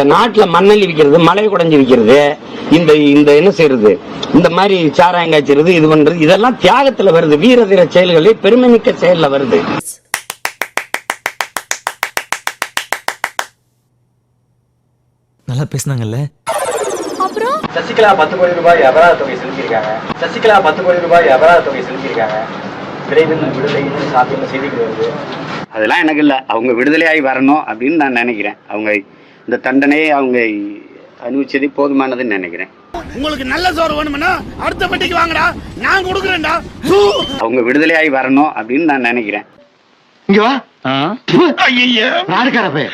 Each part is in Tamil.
இந்த நாட்டுல மண்ணள்ளி விக்கிறது மலை குடைஞ்சு விக்கிறது இந்த இந்த என்ன செய்யறது? இந்த மாதிரி சாராயம் காய்ச்சறது இது பண்றது இதெல்லாம் தியாகத்துல வருது. வீர தீர செயல்களே பெருமைமிக்க செயல்ல வருது. நல்லா பேசுனாங்கல்ல? சசிகலா பத்து கோடி ரூபாய் அபராத தொகை செலுத்தியிருக்காங்க. சசிகலா பத்து கோடி ரூபாய் அபராத தொகை செலுத்தியிருக்காங்க. விரைவில் விடுதலை சாத்தியம் செய்திகள் வருது. அதெல்லாம் எனக்கு இல்ல. அவங்க விடுதலையாகி வரணும் அப்படின்னு நான் நினைக்கிறேன். அவங்க இந்த தண்டனையை அவங்க அனுபவிச்சது போதுமானதுன்னு நினைக்கிறேன். உங்களுக்கு நல்ல சோறு வேணும்னா அடுத்த பெட்டிக்கு வாங்கடா. நான் கொடுக்குறேன்டா. அவங்க விடுதலையாகி வரணும் அப்படின்னு நான் நினைக்கிறேன். இங்க வா. ஐயா நாடுக்காரப்பே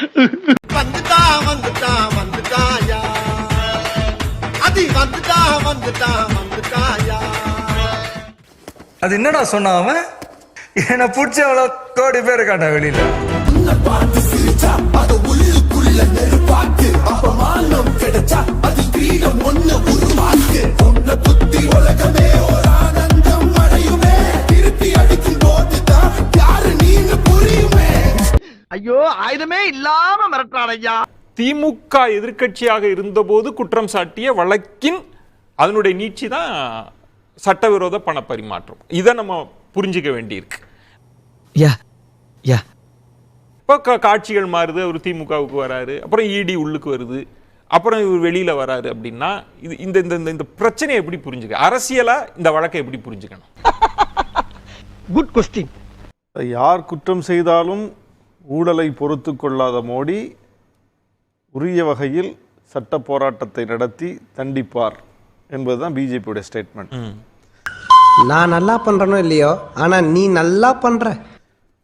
வந்துட்டா வந்துட்டா வந்துட்டாயா? அது வந்துட்டா வந்துட்டா வந்துட்டாயா? அது என்னடா சொன்னான் அவன்? என்னை பிடிச்ச அவ்வளோ கோடி பேர் இருக்காண்டா வெளியில. ஐயோ ஆயுதமே இல்லாம மிரட்டுறான் ஐயா. திமுக எதிர்க்கட்சியாக இருந்தபோது குற்றம் சாட்டிய வழக்கின் அதனுடைய நீட்சி தான் சட்டவிரோத பண பரிமாற்றம். இதை நம்ம புரிஞ்சுக்க வேண்டியிருக்கு. யா யா. இப்போ காட்சிகள் மாறுது. அவர் திமுகவுக்கு வராரு. அப்புறம் இடி உள்ளுக்கு வருது. அப்புறம் இவர் வெளியில வராரு அப்படின்னா இது இந்த இந்த இந்த- பிரச்சனையை எப்படி புரிஞ்சுக்க அரசியலா இந்த வழக்கை எப்படி புரிஞ்சுக்கணும்? குட் கொஸ்டின் யார் குற்றம் செய்தாலும் ஊழலை பொறுத்து கொள்ளாத மோடி உரிய வகையில் சட்ட போராட்டத்தை நடத்தி தண்டிப்பார் என்பதுதான் பிஜேபியுடைய ஸ்டேட்மெண்ட் நான் நல்லா பண்றனோ இல்லையோ? ஆனா நீ நல்லா பண்ற.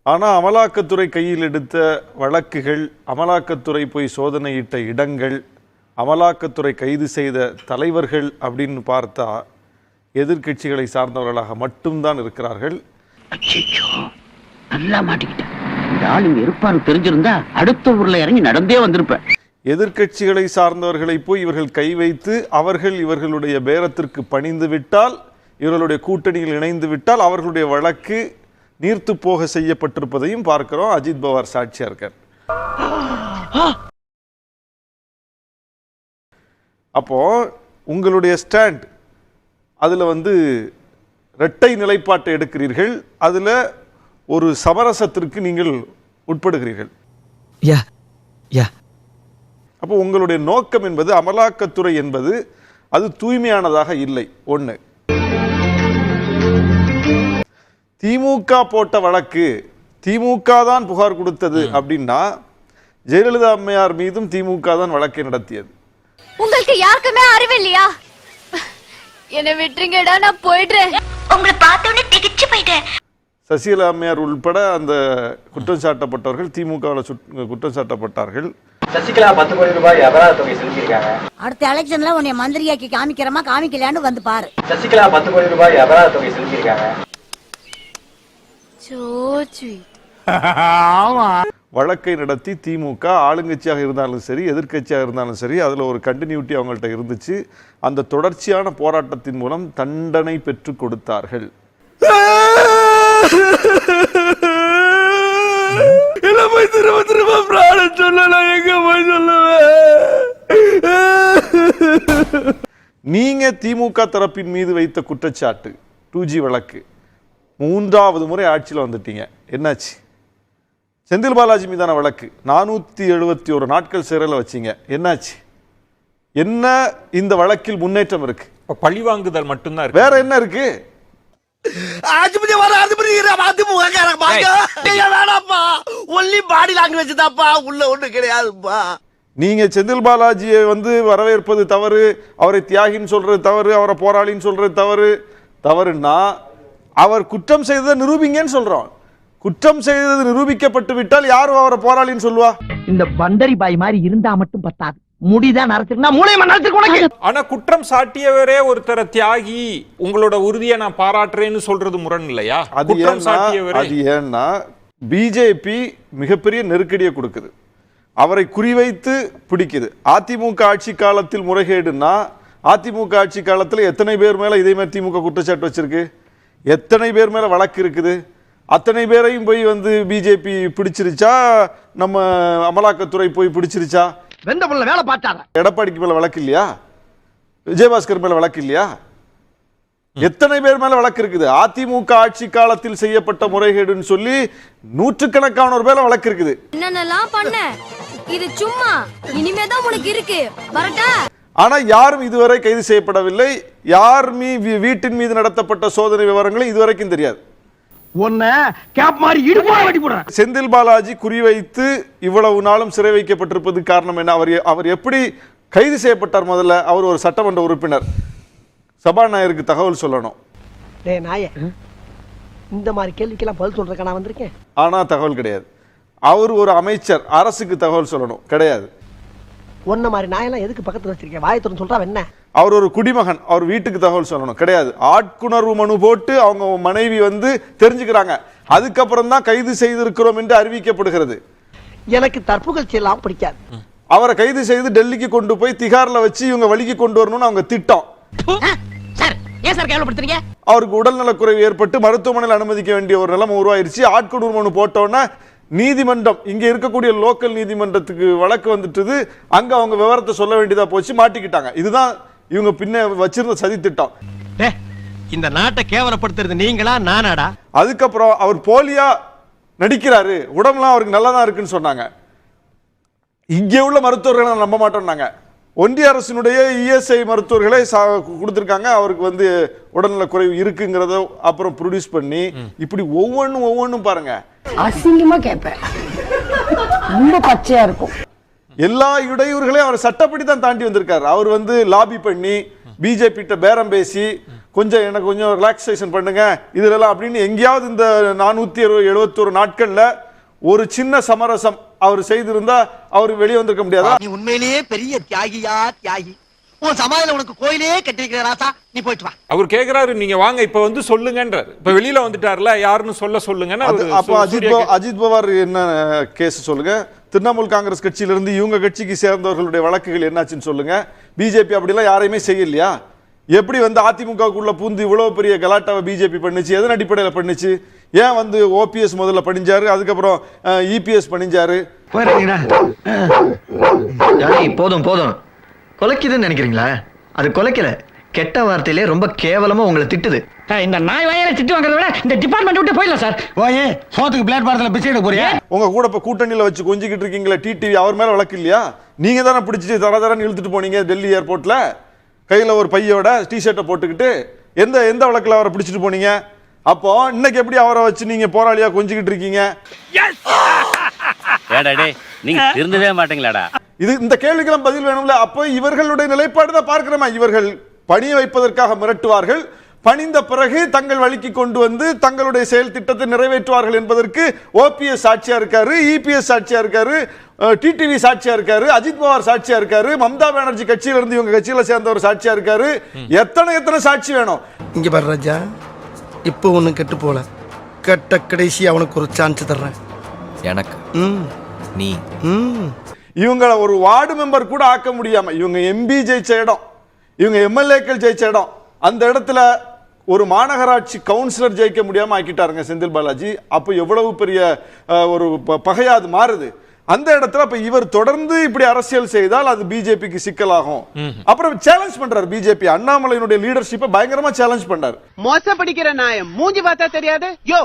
ஆனால் அமலாக்கத்துறை கையில் எடுத்த வழக்குகள் அமலாக்கத்துறை போய் சோதனையிட்ட இடங்கள் அமலாக்கத்துறை கைது செய்த தலைவர்கள் அப்படின்னு பார்த்தா எதிர்க்கட்சிகளை சார்ந்தவர்களாக மட்டும்தான் இருக்கிறார்கள். நல்லா மாட்டிக்கிட்டேன். இந்த ஆள் இங்க இருப்பான்னு தெரிஞ்சிருந்தா அடுத்த ஊர்ல இறங்கி நடந்தே வந்திருப்பேன். எதிர்க்கட்சிகளை சார்ந்தவர்களை போய் இவர்கள் கை வைத்து அவர்கள் இவர்களுடைய பேரத்திற்கு பணிந்து விட்டால் இவர்களுடைய கூட்டணியில் இணைந்து விட்டால் அவர்களுடைய வழக்கு நீர்த்து போக செய்யப்பட்டிருப்பதையும் பார்க்கிறோம். அஜித் பவார் சாட்சியா இருக்கார். அப்போ உங்களுடைய ஸ்டாண்ட் அதுல வந்து இரட்டை நிலைப்பாட்டை எடுக்கிறீர்கள். அதுல ஒரு சமரசத்திற்கு நீங்கள் உட்படுகிறீர்கள். யா யா. அப்போ உங்களுடைய நோக்கம் என்பது அமலாக்கத்துறை என்பது அது தூய்மையானதாக இல்லை. ஒண்ணு. திமுக போட்ட வழக்கு திமுக தான் புகார் கொடுத்தது அப்படின்னா ஜெயலலிதா அம்மையார் மீதும் திமுக தான் வழக்கை நடத்தியது. உங்களுக்கு யாருக்குமே அறிவு இல்லையா என்னை விட்டுருங்கடா நான் போயிடுறேன். உங்களை பார்த்தோன்னே திகிச்சு போயிட்டேன் சசிகலா அம்மையார் உள்பட அந்த குற்றம் சாட்டப்பட்டவர்கள் திமுகவில் குற்றம் சாட்டப்பட்டார்கள். சசிகலா பத்து கோடி ரூபாய் அபராத தொகை செலுத்தியிருக்காங்க. அடுத்த எலெக்ஷன்ல உன்னை மந்திரியாக்கி காமிக்கிறமா காமிக்கலையான்னு வந்து பாரு. சசிகலா பத்து கோடி ரூபாய் அபராத தொகை செலுத்தியிருக்காங்க. வழக்கை நடத்தி திமுக ஆளுங்கட்சியாக இருந்தாலும் சரி எதிர்க்கட்சியாக இருந்தாலும் சரி அதில் ஒரு கண்டினியூட்டி அவங்கள்ட்ட இருந்துச்சு. அந்த தொடர்ச்சியான போராட்டத்தின் மூலம் தண்டனை பெற்று கொடுத்தார்கள். போய் திரும்ப திரும்ப பிராண சொல்ல நான் எங்க போய் சொல்லுவேன் நீங்க திமுக தரப்பின் மீது வைத்த குற்றச்சாட்டு டூ ஜி வழக்கு. மூன்றாவது முறை ஆட்சியில் வந்துட்டீங்க. என்னாச்சு? செந்தில் பாலாஜி மீதான வழக்கு. நானூத்தி எழுபத்தி ஒரு நாட்கள் சிறையில் வச்சீங்க. என்னாச்சு? என்ன இந்த வழக்கில் முன்னேற்றம் இருக்கு? பழிவாங்குதல் மட்டும்தான் இருக்கு. வேற என்ன இருக்கு? ஆஜிபதி வர ஆஜிபதி அதிமுக வேணாப்பா ஒன்லி பாடி லாங்குவேஜ் தான்ப்பா. உள்ள ஒண்ணு கிடையாதுப்பா. நீங்க செந்தில் பாலாஜியை வந்து வரவேற்பது தவறு அவரை தியாகின்னு சொல்றது தவறு அவரை போராளின்னு சொல்றது தவறு. தவறுன்னா அவர் குற்றம் செய்ததை நிரூபிங்கன்னு சொல்றோம். குற்றம் செய்தது நிரூபிக்கப்பட்டு விட்டால் யாரும் அவரை போராளின்னு சொல்லுவா? இந்த பண்டரி பாய் மாதிரி இருந்தா மட்டும் பத்தாது. முடிதான் நடத்திருந்தா மூளையமா நடத்திருக்கு உனக்கு. ஆனா குற்றம் சாட்டியவரே ஒருத்தரை தியாகி உங்களோட உறுதியை நான் பாராட்டுறேன்னு சொல்றது முரண் இல்லையா? அது அது ஏன்னா பிஜேபி மிகப்பெரிய நெருக்கடியை கொடுக்குது. அவரை குறிவைத்து பிடிக்குது. அதிமுக ஆட்சி காலத்தில் முறைகேடுன்னா அதிமுக ஆட்சி காலத்தில் எத்தனை பேர் மேல இதே மாதிரி திமுக குற்றச்சாட்டு வச்சிருக்கு? எத்தனை பேர் மேல வழக்கு இருக்குது? அத்தனை பேரையும் போய் வந்து பிஜேபி பிடிச்சிருச்சா? நம்ம அமலாக்கத்துறை போய் பிடிச்சிருச்சா? வெந்த புள்ள வேலை பார்த்தாத எடப்பாடிக்கு மேல வழக்கு இல்லையா? விஜயபாஸ்கர் மேல வழக்கு இல்லையா? எத்தனை பேர் மேல வழக்கு இருக்குது? அதிமுக ஆட்சி காலத்தில் செய்யப்பட்ட முறைகேடுன்னு சொல்லி நூற்றுக்கணக்கானோர் மேல வழக்கு இருக்குது. என்னென்னலாம் பண்ண? இது சும்மா. இனிமேதான் உனக்கு இருக்கு. வரட்டா? ஆனா யாரும் இதுவரை கைது செய்யப்படவில்லை. யார் மீ வீட்டின் மீது நடத்தப்பட்ட சோதனை விவரங்களும் இதுவரைக்கும் தெரியாது. செந்தில் பாலாஜி குறிவைத்து இவ்வளவு நாளும் சிறை வைக்கப்பட்டிருப்பது காரணம் என்ன? அவர் அவர் எப்படி கைது செய்யப்பட்டார் முதல்ல? அவர் ஒரு சட்டமன்ற உறுப்பினர். சபாநாயகருக்கு தகவல் சொல்லணும். இந்த மாதிரி கேள்விக்கெல்லாம் பதில் சொல்றதுக்கு நான் வந்திருக்கேன்? ஆனா தகவல் கிடையாது. அவர் ஒரு அமைச்சர் அரசுக்கு தகவல் சொல்லணும். கிடையாது. உன்ன மாதிரி நாயெல்லாம் எதுக்கு பக்கத்துல வச்சிருக்கேன் வாயை திறந்து சொல்றா என்ன? அவர் ஒரு குடிமகன். அவர் வீட்டுக்கு தகவல் சொல்லணும். கிடையாது. ஆட்குணர்வு மனு போட்டு அவங்க மனைவி வந்து தெரிஞ்சுக்கிறாங்க. அதுக்கப்புறம் தான் கைது செய்திருக்கிறோம் என்று அறிவிக்கப்படுகிறது. எனக்கு தற்புகழ்ச்சி எல்லாம் பிடிக்காது. அவரை கைது செய்து டெல்லிக்கு கொண்டு போய் திகார்ல வச்சு இவங்க வழிக்கு கொண்டு வரணும்னு அவங்க திட்டம். சார் ஏன் சார் கேவலப்படுத்துறீங்க? அவருக்கு உடல்நலக்குறைவு ஏற்பட்டு மருத்துவமனையில் அனுமதிக்க வேண்டிய ஒரு நிலைமை உருவாயிருச்சு. ஆட்கொணர்வு மனு போட்டோன்னே நீதிமன்றம் இங்க இருக்கக்கூடிய லோக்கல் நீதிமன்றத்துக்கு வழக்கு வந்துட்டுது அங்க அவங்க விவரத்தை சொல்ல வேண்டியதா போச்சு மாட்டிக்கிட்டாங்க. இதுதான் இவங்க பின்ன வச்சிருந்த சதி திட்டம். இந்த நாட்டை கேவலப்படுத்துறது நீங்களா நானாடா? அதுக்கப்புறம் அவர் போலியா நடிக்கிறாரு. உடம்புலாம் அவருக்கு நல்லா தான் இருக்குன்னு சொன்னாங்க. இங்கே உள்ள மருத்துவர்களை நம்ப மாட்டோம்னாங்க. ஒன்றிய அரசினுடைய இஎஸ்ஐ மருத்துவர்களை சா- கொடுத்திருக்காங்க. அவருக்கு வந்து உடல்நல குறைவு இருக்குங்கிறத அப்புறம் ப்ரொடியூஸ் பண்ணி இப்படி ஒவ்வொன்றும் ஒவ்வொன்றும் பாருங்க. அசிங்கமா கேட்பேன். ரொம்ப பச்சையா இருக்கும். எல்லா இடையூறுகளையும் அவர் சட்டப்படி தான் தாண்டி வந்திருக்காரு. அவர் வந்து லாபி பண்ணி பிஜேபி கிட்ட பேரம் பேசி கொஞ்சம் எனக்கு கொஞ்சம் ரிலாக்ஸேஷன் பண்ணுங்க இதுலலாம் அப்படின்னு எங்கேயாவது இந்த நானூத்தி எழுபத்தொரு நாட்கள்ல ஒரு சின்ன சமரசம் அவர் செய்திருந்தா அவர் வெளியே வந்திருக்க முடியாதா? நீ உண்மையிலேயே பெரிய தியாகியா தியாகி. உன் சமாதில உனக்கு கோயிலே கட்டி வைக்கிற ராசா நீ போயிட்டு வா அவர் கேக்குறாரு நீங்க வாங்க இப்ப வந்து சொல்லுங்கன்றாரு இப்ப வெளியில வந்துட்டார்ல யாருன்னு சொல்ல சொல்லுங்கன்னு அவரு அப்போ அஜித் அஜித் பவார் என்ன கேஸ் சொல்லுங்க திரிணாமுல் காங்கிரஸ் கட்சியிலிருந்து இவங்க கட்சிக்கு சேர்ந்தவர்களுடைய வழக்குகள் என்னாச்சுன்னு சொல்லுங்க பிஜேபி அப்படிலாம் யாரையுமே செய்யலையா எப்படி வந்து அதிமுகவுக்குள்ள பூந்து இவ்வளவு பெரிய கலாட்டாவை பிஜேபி பண்ணுச்சு எதன் அடிப்படையில் பண்ணுச்சு ஏன் வந்து ஓபிஎஸ் முதல்ல பணிஞ்சாரு அதுக்கப்புறம் இபிஎஸ் பணிஞ்சாரு போதும் போதும் கொலைக்குதுன்னு நினைக்கிறீங்களா? அது கொலைக்கல. கெட்ட வார்த்தையிலே ரொம்ப கேவலமா உங்களை திட்டுது. இந்த நாய் வயல திட்டு வாங்குறத விட இந்த டிபார்ட்மெண்ட் விட்டு போயிடலாம் சார் ஓயே சோத்துக்கு பிளேட் பாரத்தில் பிச்சை எடுக்க போறியா? உங்க கூட இப்ப கூட்டணியில வச்சு கொஞ்சிக்கிட்டு இருக்கீங்களா டிடிவி அவர் மேல வழக்கு இல்லையா? நீங்க தானே பிடிச்சிட்டு தர தரன்னு இழுத்துட்டு போனீங்க டெல்லி ஏர்போர்ட்ல கையில ஒரு பையோட டிஷர்ட்டை போட்டுக்கிட்டு எந்த எந்த வழக்குல அவரை பிடிச்சிட்டு போனீங்க? அப்போ இன்னைக்கு எப்படி அவரை வச்சு நீங்க போராளியா கொஞ்சிக்கிட்டு இருக்கீங்க? ஏடா நீங்க திருந்தவே மாட்டீங்களாடா? இது இந்த கேள்விக்கெல்லாம் பதில் வேணும்ல அப்போ இவர்களுடைய நிலைப்பாடு தான் பார்க்கிறோமா? இவர்கள் பணிய வைப்பதற்காக மிரட்டுவார்கள். பணிந்த பிறகு தங்கள் வழிக்கு கொண்டு வந்து தங்களுடைய செயல் திட்டத்தை நிறைவேற்றுவார்கள் என்பதற்கு ஓபிஎஸ் சாட்சியா இருக்காரு இபிஎஸ் சாட்சியா இருக்காரு டிடிவி சாட்சியா இருக்காரு அஜித் பவார் சாட்சியா இருக்காரு மம்தா பானர்ஜி கட்சியில இருந்து இவங்க கட்சியில சேர்ந்தவர் சாட்சியா இருக்காரு. எத்தனை எத்தனை சாட்சி வேணும்? இங்க பாரு ராஜா இப்போ ஒன்றும் கெட்டு போல. கெட்ட கடைசி அவனுக்கு ஒரு சான்ஸ் தர்றேன். எனக்கு? ம். நீ. இவங்களை ஒரு வார்டு மெம்பர் கூட ஆக்க முடியாம இவங்க எம்பி ஜெயிச்ச இடம் இவங்க எம்எல்ஏக்கள் ஜெயிச்ச இடம் அந்த இடத்துல ஒரு மாநகராட்சி கவுன்சிலர் ஜெயிக்க முடியாம ஆக்கிட்டாருங்க செந்தில் பாலாஜி. அப்போ எவ்வளவு பெரிய ஒரு ப- பகையா அது மாறுது. அந்த இடத்துல அப்ப இவர் தொடர்ந்து இப்படி அரசியல் செய்தால் அது பிஜேபிக்கு சிக்கலாகும். அப்புறம் சேலஞ்ச் பண்றாரு பிஜேபி அண்ணாமலையினுடைய லீடர்ஷிப்பை பயங்கரமா சேலஞ்ச் பண்ணாரு. மோச படிக்கிற நாயம். மூஞ்சி பார்த்தா தெரியாது? யோ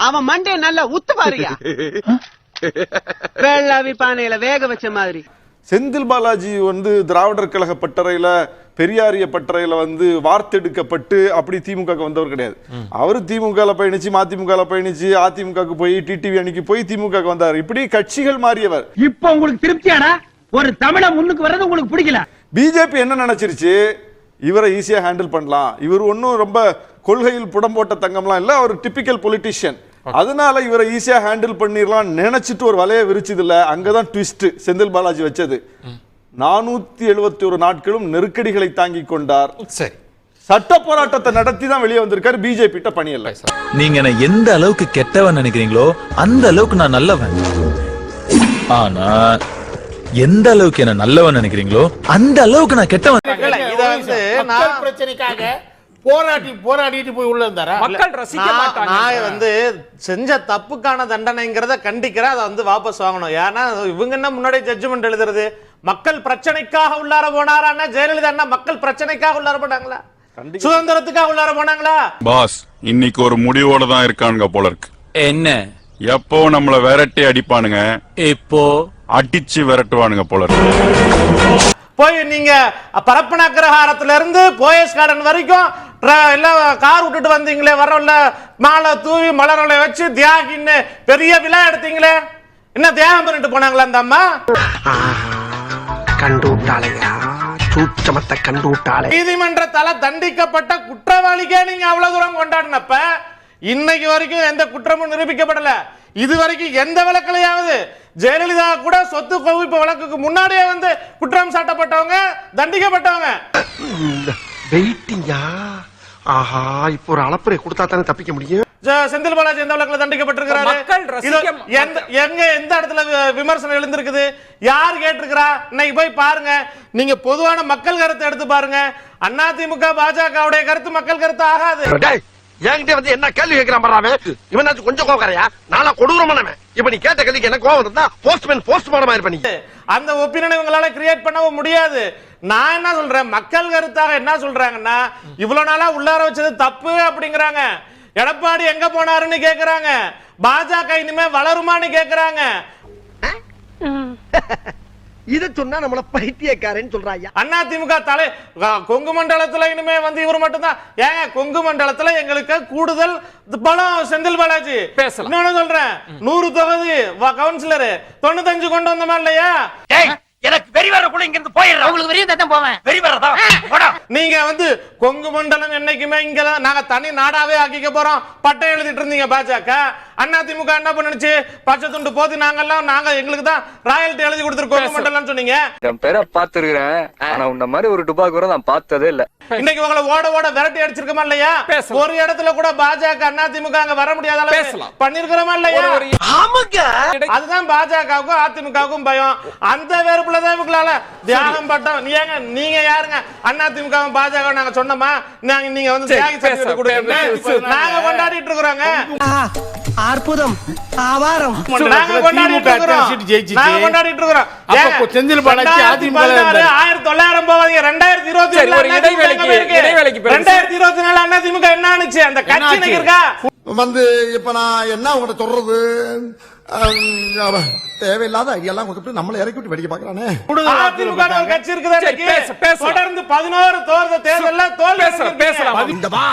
அவன் மண்டே நல்லா உத்து பாருயா வெள்ளாவி பானையில வேக வச்ச மாதிரி. செந்தில் பாலாஜி வந்து திராவிடர் கழக பட்டறையில பெரியாரிய பட்டறையில வந்து வார்த்தெடுக்கப்பட்டு அப்படி திமுக வந்தவர் கிடையாது. அவர் திமுக பயணிச்சு மதிமுக பயணிச்சு அதிமுக போய் டிடிவி அணிக்கு போய் திமுக வந்தார். இப்படி கட்சிகள் மாறியவர். இப்போ உங்களுக்கு திருப்தியாடா? ஒரு தமிழ முன்னுக்கு வர்றது உங்களுக்கு பிடிக்கல. பிஜேபி என்ன நினைச்சிருச்சு? இவரை ஈஸியா ஹேண்டில் பண்ணலாம். இவர் ஒன்றும் ரொம்ப கொள்கையில் புடம் போட்ட தங்கம்லாம் இல்ல. அவர் டிபிக்கல் பொலிட்டிஷியன் அதனால இவரை ஈஸியா ஹேண்டில் பண்ணிடலாம் நினைச்சிட்டு ஒரு வலைய விரிச்சது இல்ல அங்கதான் ட்விஸ்ட் செந்தில் பாலாஜி வச்சது. நானூத்தி எழுபத்தி ஒரு நாட்களும் நெருக்கடிகளை தாங்கிக் கொண்டார். சரி. சட்ட போராட்டத்தை நடத்தி தான் வெளியே வந்திருக்காரு. பிஜேபி கிட்ட பணியல்ல நீங்க என்ன எந்த அளவுக்கு கெட்டவன் நினைக்கிறீங்களோ அந்த அளவுக்கு நான் நல்லவன். ஆனா எந்த அளவுக்கு என்ன நல்லவன் நினைக்கிறீங்களோ அந்த அளவுக்கு நான் கெட்டவன். இத வந்து நான் பிரச்சனைக்காக போராட்டி போராடிட்டு போய் உள்ள இருந்தாரா? மக்கள் ரசிக்க நான் மாட்டாங்க. நான் வந்து செஞ்ச தப்புக்கான தண்டனைங்கிறத கண்டிக்கிறேன் அதை வந்து வாபஸ் வாங்கணும். ஏன்னா இவங்க என்ன முன்னாடி ஜட்ஜ்மெண்ட் எழுதுறது? மக்கள் பிரச்சனைக்காக உள்ளார போனாரா ஜெயலலிதா அண்ணா மக்கள் பிரச்சனைக்காக உள்ளார போனாங்களா? சுதந்திரத்துக்காக உள்ளார போனாங்களா? பாஸ் இன்னைக்கு ஒரு முடிவோட தான் இருக்கானுங்க போல இருக்கு. என்ன? எப்போ நம்மள விரட்டி அடிப்பானுங்க? இப்போ அடிச்சு விரட்டுவானுங்க போல இருக்கு. போய் நீங்க பரப்பன அக்ரஹாரத்துல இருந்து போயஸ் கார்டன் வரைக்கும் எல்லாம் கார் விட்டுட்டு வந்தீங்களே வரல மாலை தூவி மலர்களை வச்சு தியாகின்னு பெரிய விழா எடுத்தீங்களே. என்ன தியாகம் பண்ணிட்டு போனாங்களா அந்த அம்மா? கண்டு விட்டாளையா சூச்சமத்தை கண்டு விட்டாளே நீதிமன்றத்தால தண்டிக்கப்பட்ட குற்றவாளிக்கே நீங்க அவ்வளவு தூரம் கொண்டாடினப்ப இன்னைக்கு வரைக்கும் எந்த குற்றமும் நிரூபிக்கப்படல. இது வரைக்கும் எந்த வழக்கிலையாவது ஜெயலலிதா கூட சொத்து குவிப்பு வழக்குக்கு முன்னாடியே வந்து குற்றம் சாட்டப்பட்டவங்க தண்டிக்கப்பட்டவங்க. வெயிட்டிங்கா? ஆஹா இப்போ ஒரு அளப்பறை கொடுத்தா தானே தப்பிக்க முடியும்? ஜ- செந்தில் பாலாஜி எந்த வழக்குல தண்டிக்கப்பட்டிருக்கிறாரு? எங்க எந்த இடத்துல விமர்சனம் எழுந்திருக்குது? யார் கேட்டிருக்கிறா? இன்னைக்கு போய் பாருங்க. நீங்க பொதுவான மக்கள் கருத்தை எடுத்து பாருங்க. அதிமுக பாஜகவுடைய கருத்து மக்கள் கருத்து ஆகாது. என்கிட்ட வந்து என்ன கேள்வி கேட்கிறான் பாரு இவனாச்சும் கொஞ்சம் கோவக்காரையா? நாளா கொடூரமானவன் இப்ப நீ கேட்ட கேள்விக்கு என்ன கோவம் இருந்தா போஸ்ட்மேன் போஸ்ட்மார்டம் ஆயிருப்ப நீ அந்த ஒப்பீனியனை இவங்களால கிரியேட் பண்ணவும் முடியாது. நான் என்ன சொல்றேன்? மக்கள் கருத்தாக என்ன சொல்றாங்கன்னா இவ்வளவு நாளா உள்ளார வச்சது தப்பு அப்படிங்கிறாங்க. எடப்பாடி எங்க போனாருன்னு கேக்குறாங்க. பாஜக இனிமே வளருமான்னு கேக்குறாங்க. இத சொன்னா நம்மள பைத்தியக்காரன்னு சொல்றாயா அதிமுக தலை க- கொங்கு மண்டலத்துல இனிமே வந்து இவர் மட்டும்தான். ஏங்க கொங்கு மண்டலத்துல எங்களுக்கு கூடுதல் பலம் செந்தில் பாலாஜி. பேசலாம். இன்னொன்னு சொல்றேன். நூறு தொகுதி கவுன்சிலர். தொண்ணூத்தஞ்சு கொண்டு வந்தோமா இல்லையா? எனக்கு வெறி வரக்குள்ள இங்க இருந்து போயிடுறேன் உங்களுக்கு வெறி தான் போவேன். வெறி வரதா நீங்க வந்து கொங்கு மண்டலம் என்னைக்குமே இங்க தான் நாங்க தனி நாடாவே ஆக்கிக்க போறோம். பட்டம் எழுதிட்டு இருந்தீங்க பாஜக. அதிமுக என்ன பண்ணுச்சு? பச்சை துண்டு போது நாங்கெல்லாம் நாங்க எங்களுக்கு தான் ராயல்டி எழுதி கொடுத்துருக்கோம். மண்டலம் சொன்னீங்க? என் பேரை பாத்துருக்கிறேன் ஆனா உன்ன மாதிரி ஒரு டுபா கூட நான் பார்த்ததே இல்ல. இன்னைக்கு உங்களை ஓட ஓட விரட்டி அடிச்சிருக்கோமா இல்லையா. ஒரு இடத்துல கூட பாஜக அதிமுக அங்க வர முடியாத பேசலாம். பண்ணிருக்கிறோமா இல்லையா? ஆமாங்க. அதுதான் பாஜகவுக்கும் அதிமுகவுக்கும் பயம். அந்த வேறுபுல தான் இவங்களால தியாகம் பட்டம் ஏங்க நீங்க யாருங்க? அதிமுகவும் பாஜக நாங்க சொன்னோமா? நாங்க நீங்க வந்து தியாகி நாங்க கொண்டாடிட்டு இருக்கிறோங்க. அற்புதம் ஆவாரம். நாங்க கொண்டாடிட்டு இருக்கிறோம். நாங்க கொண்டாடிட்டு இருக்கிறோம். அப்ப ஏங்க, செந்தில் பாலாஜி அதிமுக ல 2016, இருந்தாரு. 1900 போவாதீங்க 2024 சரி, ஒரு இடைவேளைக்கு- இடைவேளைக்கு பிறகு. 2024 அதிமுக என்ன ஆனுச்சு அந்த கட்சி வந்து இப்ப நான் என்ன உங்கள்ட்ட சொல்றது? தேவையில்லாத ஐடியெல்லாம் கொடுத்துட்டு நம்மள இறக்கி விட்டு வெடிக்க பாக்குறானே அதிமுக கட்சி இருக்குது. தொடர்ந்து 11 தேர்தல் தேர்தல்ல தோல்வி பேசலாம். இந்த பா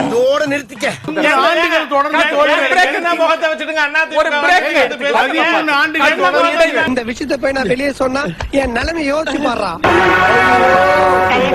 இதோட நிறுத்திக்க. ஆண்டுகள் தொடர்ந்து முகத்தை வச்சுட்டுங்க அதிமுக ஒரு ஆண்டுகள். இந்த விஷயத்தை போய் நான் வெளியே சொன்னா என் நிலைமை யோசிச்சு பாடுறா. இந்த